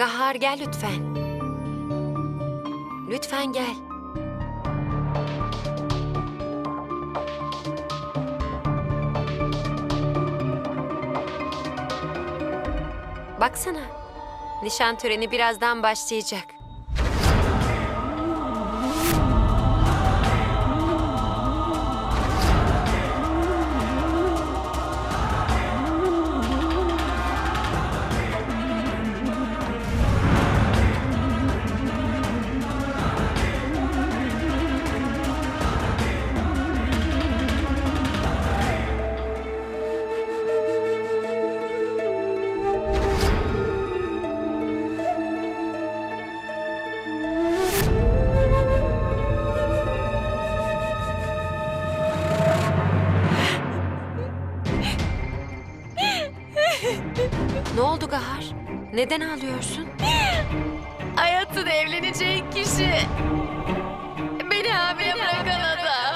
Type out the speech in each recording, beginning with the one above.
Gahar gel lütfen. Lütfen gel. Baksana. Nişan töreni birazdan başlayacak. Gahar? Neden ağlıyorsun? Hayatın evleneceğin kişi. Beni hamile bırakan adam.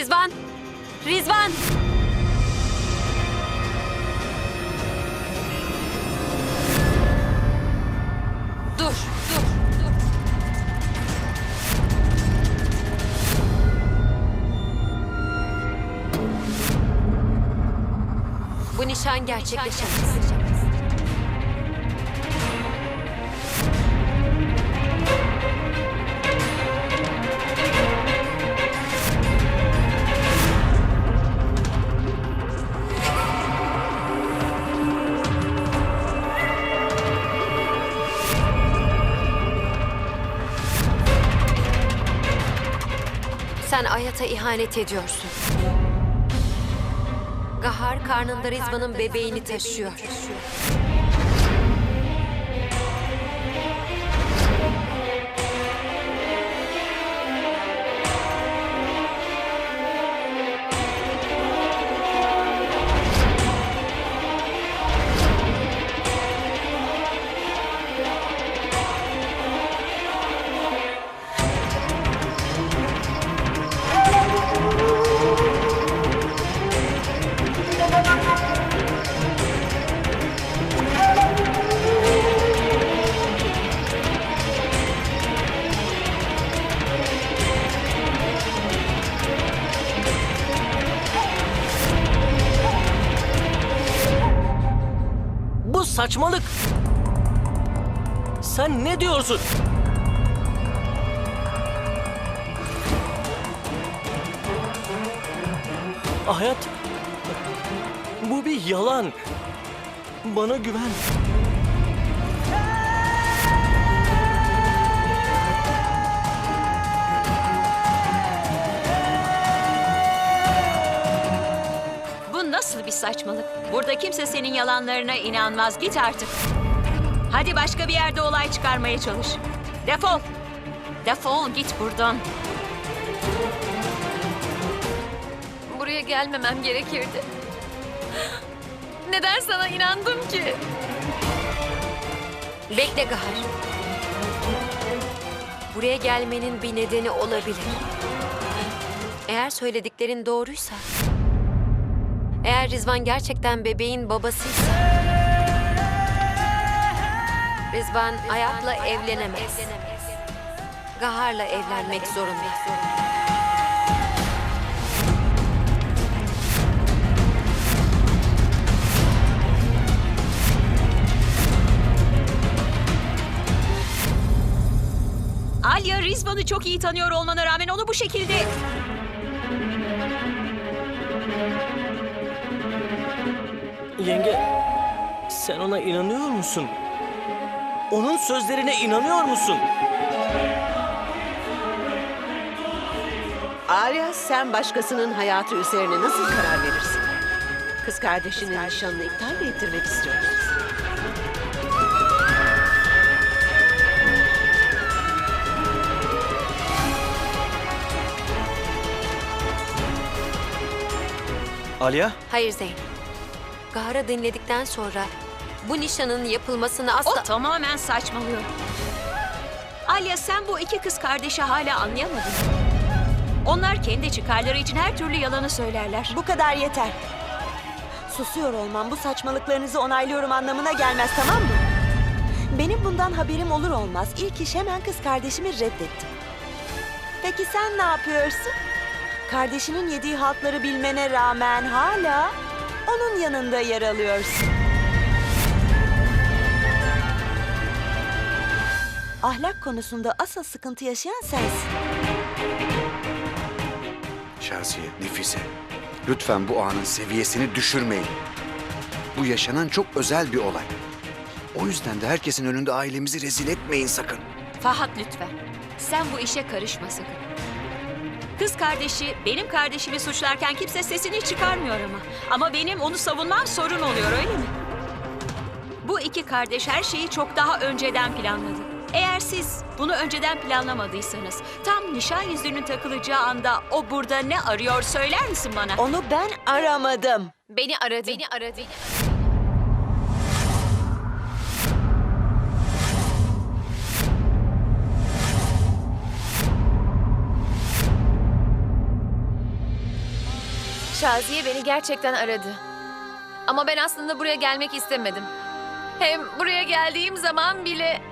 Rizvan! Rizvan! Dur, dur, dur. Bu nişan gerçekleşemez. Sen Ayat'a ihanet ediyorsun. Gahar karnında Rizvan'ın bebeğini taşıyor. Saçmalık. Sen ne diyorsun? Hayat. Bu bir yalan. Bana güven. Saçmalık? Burada kimse senin yalanlarına inanmaz. Git artık. Hadi başka bir yerde olay çıkarmaya çalış. Defol. Defol git buradan. Buraya gelmemem gerekirdi. Neden sana inandım ki? Bekle Gahar. Buraya gelmenin bir nedeni olabilir. Eğer söylediklerin doğruysa... Eğer Rizvan gerçekten bebeğin babasıysa... Rizvan Ayap'la evlenemez. Gahar'la evlenmek zorunda. Alya Rizvan'ı çok iyi tanıyor olmana rağmen onu bu şekilde... Yenge, sen ona inanıyor musun? Onun sözlerine inanıyor musun? Arya sen başkasının hayatı üzerine nasıl karar verirsin? Kız kardeşinin nişanını iptal mi ettirmek istiyorsun? Alya, Hayır Zeyn. Gahar'ı dinledikten sonra bu nişanın yapılmasını asla... O tamamen saçmalıyor. Alya sen bu iki kız kardeşi hala anlayamadın. Onlar kendi çıkarları için her türlü yalanı söylerler. Bu kadar yeter. Susuyor olmam bu saçmalıklarınızı onaylıyorum anlamına gelmez tamam mı? Benim bundan haberim olur olmaz ilk iş hemen kız kardeşimi reddettim. Peki sen ne yapıyorsun? Kardeşinin yediği haltları bilmene rağmen hala onun yanında yer alıyorsun. Ahlak konusunda asıl sıkıntı yaşayan sensin. Şaziye, Nefise. Lütfen bu anın seviyesini düşürmeyin. Bu yaşanan çok özel bir olay. O yüzden de herkesin önünde ailemizi rezil etmeyin sakın. Fahat lütfen. Sen bu işe karışma sakın. Kız kardeşi benim kardeşimi suçlarken kimse sesini çıkarmıyor ama. Ama benim onu savunmam sorun oluyor öyle mi? Bu iki kardeş her şeyi çok daha önceden planladı. Eğer siz bunu önceden planlamadıysanız tam nişan yüzüğünün takılacağı anda o burada ne arıyor söyler misin bana? Onu ben aramadım. Beni aradı. Beni aradı. Şaziye beni gerçekten aradı. Ama ben aslında buraya gelmek istemedim. Hem buraya geldiğim zaman bile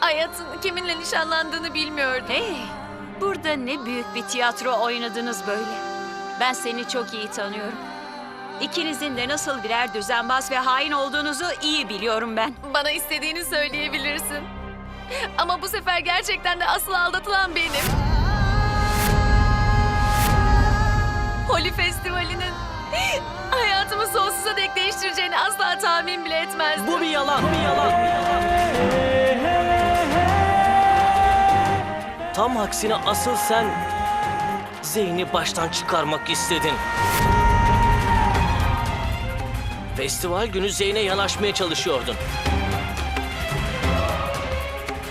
Hayat'ın kiminle nişanlandığını bilmiyordum. Hey, burada ne büyük bir tiyatro oynadınız böyle. Ben seni çok iyi tanıyorum. İkinizin de nasıl birer düzenbaz ve hain olduğunuzu iyi biliyorum ben. Bana istediğini söyleyebilirsin. Ama bu sefer gerçekten de asıl aldatılan benim. Holi Festivali'nin hayatımı sonsuza dek değiştireceğini asla tahmin bile etmezdim. bu bir yalan, bu bir yalan. Tam aksine asıl sen Zeyn'i baştan çıkarmak istedin. Festival günü Zeyn'e yanaşmaya çalışıyordun.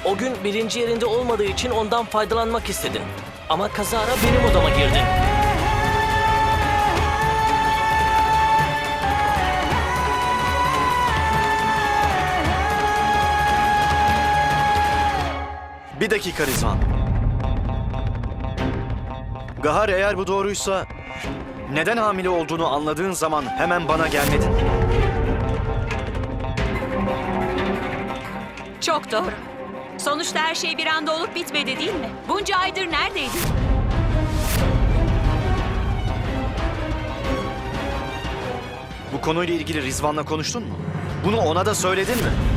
O gün birinci yerinde olmadığı için ondan faydalanmak istedin. Ama kazara benim odama girdin. Bir dakika Rizvan. Gahar eğer bu doğruysa neden hamile olduğunu anladığın zaman hemen bana gelmedin? Çok doğru. Sonuçta her şey bir anda olup bitmedi değil mi? Bunca aydır neredeydin? Bu konuyla ilgili Rizvan'la konuştun mu? Bunu ona da söyledin mi?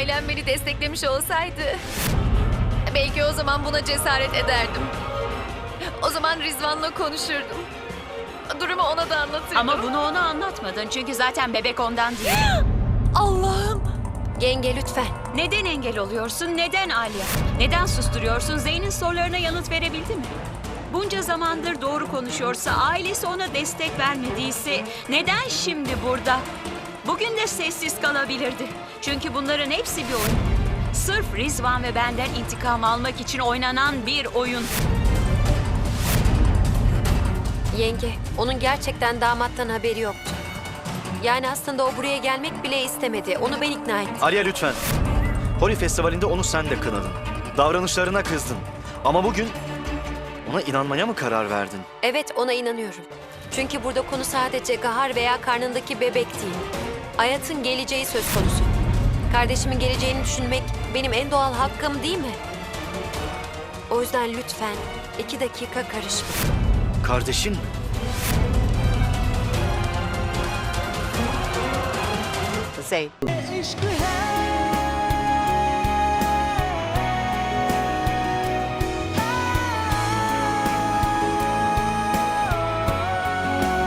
Ailem beni desteklemiş olsaydı Belki o zaman buna cesaret ederdim. O zaman Rizvan'la konuşurdum. Durumu ona da anlatırdım. Ama bunu ona anlatmadın çünkü zaten bebek ondan değil. Allah'ım! Yenge lütfen. Neden engel oluyorsun? Neden Alya? Neden susturuyorsun? Zeyn'in sorularına yanıt verebildi mi? Bunca zamandır doğru konuşuyorsa, ailesi ona destek vermediyse neden şimdi burada? Bugün de sessiz kalabilirdi. Çünkü bunların hepsi bir oyun. Sırf Rizvan ve benden intikam almak için oynanan bir oyun. Yenge, onun gerçekten damattan haberi yoktu. Yani aslında o buraya gelmek bile istemedi. Onu ben ikna ettim. Arya lütfen. Holi Festivali'nde onu sen de kınadın. Davranışlarına kızdın. Ama bugün ona inanmaya mı karar verdin? Evet, ona inanıyorum. Çünkü burada konu sadece Gahar veya karnındaki bebek değil. Hayatın geleceği söz konusu. Kardeşimin geleceğini düşünmek benim en doğal hakkım değil mi? O yüzden lütfen iki dakika karışma. Kardeşin mi? Zeyn.